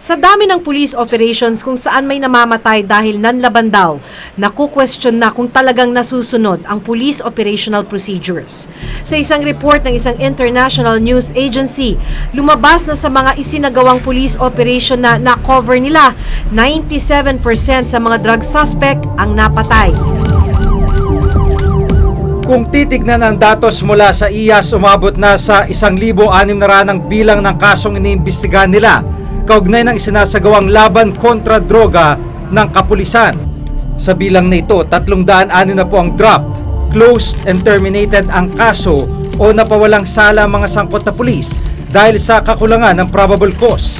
Sa dami ng police operations kung saan may namamatay dahil nanlaban daw, naku-question na kung talagang nasusunod ang police operational procedures. Sa isang report ng isang international news agency, lumabas na sa mga isinagawang police operation na na-cover nila, 97% sa mga drug suspect ang napatay. Kung titignan ang datos mula sa IAS, umabot na sa 1,600 na ranang bilang ng kasong iniimbestigahan nila kaugnay ng isinasagawang laban kontra droga ng kapulisan. Sa bilang na ito, 306 na po ang dropped, closed and terminated ang kaso o napawalang sala mga sangkot na pulis dahil sa kakulangan ng probable cause.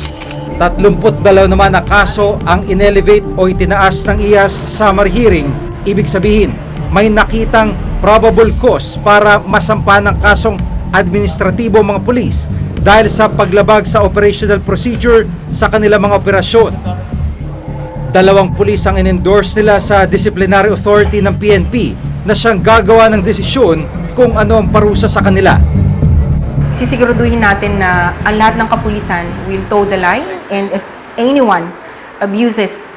32 naman na kaso ang inelevate o itinaas ng IAS summary hearing. Ibig sabihin, may nakitang probable cause para masampa ng kasong administratibo mga pulis dahil sa paglabag sa operational procedure sa kanilang mga operasyon. Dalawang pulis ang in-endorse nila sa disciplinary authority ng PNP na siyang gagawa ng desisyon kung ano ang parusa sa kanila. sisiguraduhin natin na ang lahat ng kapulisan will toe the line and if anyone abuses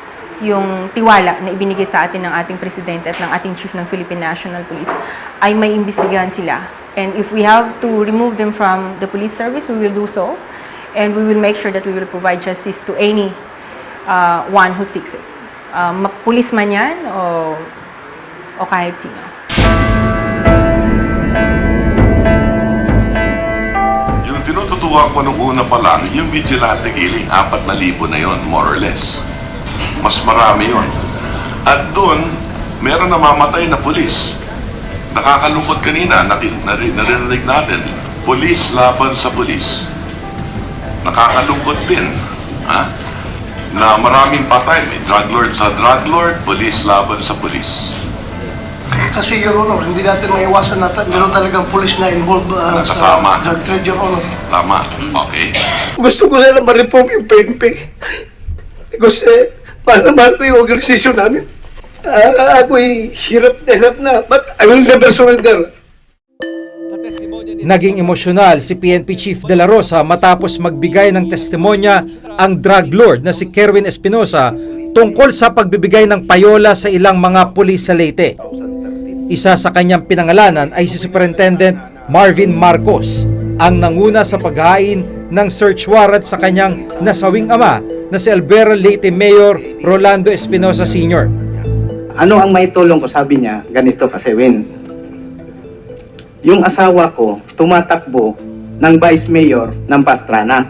yung tiwala na ibinigay sa atin ng ating presidente at ng ating chief ng Philippine National Police ay may imbestigahan sila. And if we have to remove them from the police service, we will do so. And we will make sure that we will provide justice to any uh, one who seeks it. Uh, pulis man yan o, o kahit sino. Yung tinututuwa ko nung una pa lang, yung vigilante killing, apat na libo na yon more or less. Mas marami yon. At doon, meron namamatay na pulis. Nakakalungkot kanina, narinig natin, pulis laban sa pulis. Nakakalungkot din, ha? Na maraming patay, may drug lord sa drug lord, pulis laban sa pulis. Kasi, Your Honor, hindi natin maiwasan na ta- meron talagang police na involved uh, Nakasama. sa drug trade, Your Honor. Tama, okay. Gusto ko sana ma-reform yung PNP. Kasi, mahal na mahal ko yung organisasyon namin. Ah, ako'y hirap na hirap na, but I will never surrender. Naging emosyonal si PNP Chief De La Rosa matapos magbigay ng testimonya ang drug lord na si Kerwin Espinosa tungkol sa pagbibigay ng payola sa ilang mga pulis sa Leyte. Isa sa kanyang pinangalanan ay si Superintendent Marvin Marcos, ang nanguna sa paghain ng search warrant sa kanyang nasawing ama na si Albero Leyte Mayor Rolando Espinosa Sr. ano ang may tulong ko? Sabi niya, ganito kasi, Win. Yung asawa ko, tumatakbo ng vice mayor ng Pastrana.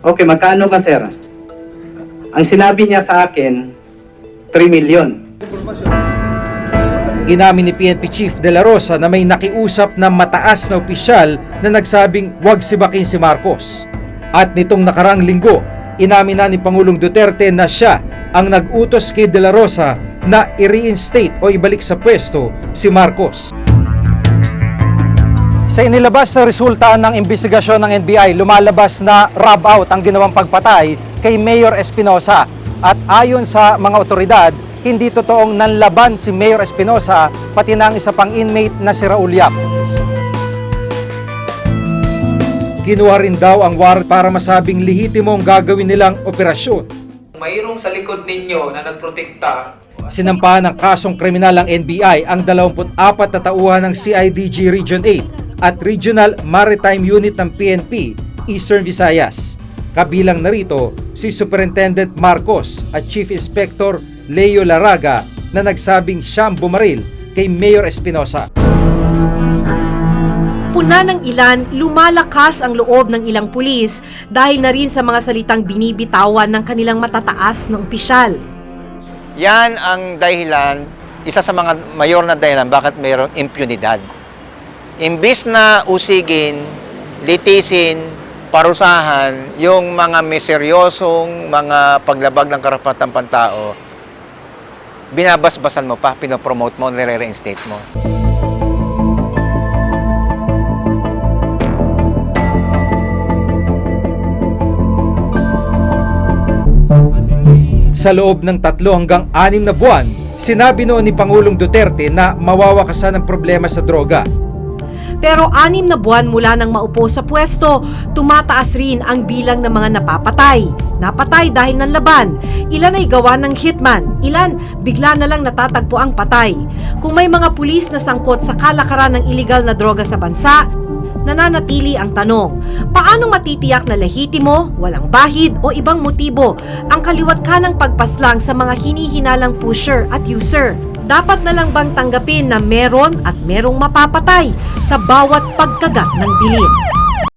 Okay, magkano ka, sir? Ang sinabi niya sa akin, 3 million. Inamin ni PNP Chief De La Rosa na may nakiusap na mataas na opisyal na nagsabing huwag sibakin si Marcos. At nitong nakarang linggo, inamin na ni Pangulong Duterte na siya ang nag-utos kay De La Rosa na i-reinstate o ibalik sa pwesto si Marcos. Sa inilabas sa resulta ng investigasyon ng NBI, lumalabas na rob out ang ginawang pagpatay kay Mayor Espinosa. At ayon sa mga otoridad, hindi totoong nanlaban si Mayor Espinosa pati na ang isa pang inmate na si Raul Yap. Kinuha rin daw ang warrant para masabing lehitimo ang gagawin nilang operasyon. mayroong sa likod ninyo na nagprotekta Sinampahan ng kasong kriminal ang NBI ang 24 na tauhan ng CIDG Region 8 at Regional Maritime Unit ng PNP Eastern Visayas. Kabilang narito si Superintendent Marcos at Chief Inspector Leo Laraga na nagsabing siyang bumaril kay Mayor Espinosa. Puna ng ilan, lumalakas ang loob ng ilang pulis dahil na rin sa mga salitang binibitawan ng kanilang matataas na opisyal. Yan ang dahilan, isa sa mga mayor na dahilan bakit mayroong impunidad. Imbis na usigin, litisin, parusahan yung mga miseryosong mga paglabag ng karapatan pantao, binabasbasan mo pa, pinopromote mo, nire-reinstate mo. Sa loob ng tatlo hanggang anim na buwan, sinabi noon ni Pangulong Duterte na mawawakasan ang problema sa droga. Pero anim na buwan mula nang maupo sa pwesto, tumataas rin ang bilang ng mga napapatay. Napatay dahil ng laban. Ilan ay gawa ng hitman, ilan bigla na lang natatagpo ang patay. Kung may mga pulis na sangkot sa kalakaran ng iligal na droga sa bansa, nananatili ang tanong, paano matitiyak na lehitimo, walang bahid o ibang motibo ang kaliwat ka ng pagpaslang sa mga hinihinalang pusher at user? Dapat na lang bang tanggapin na meron at merong mapapatay sa bawat pagkagat ng dilim?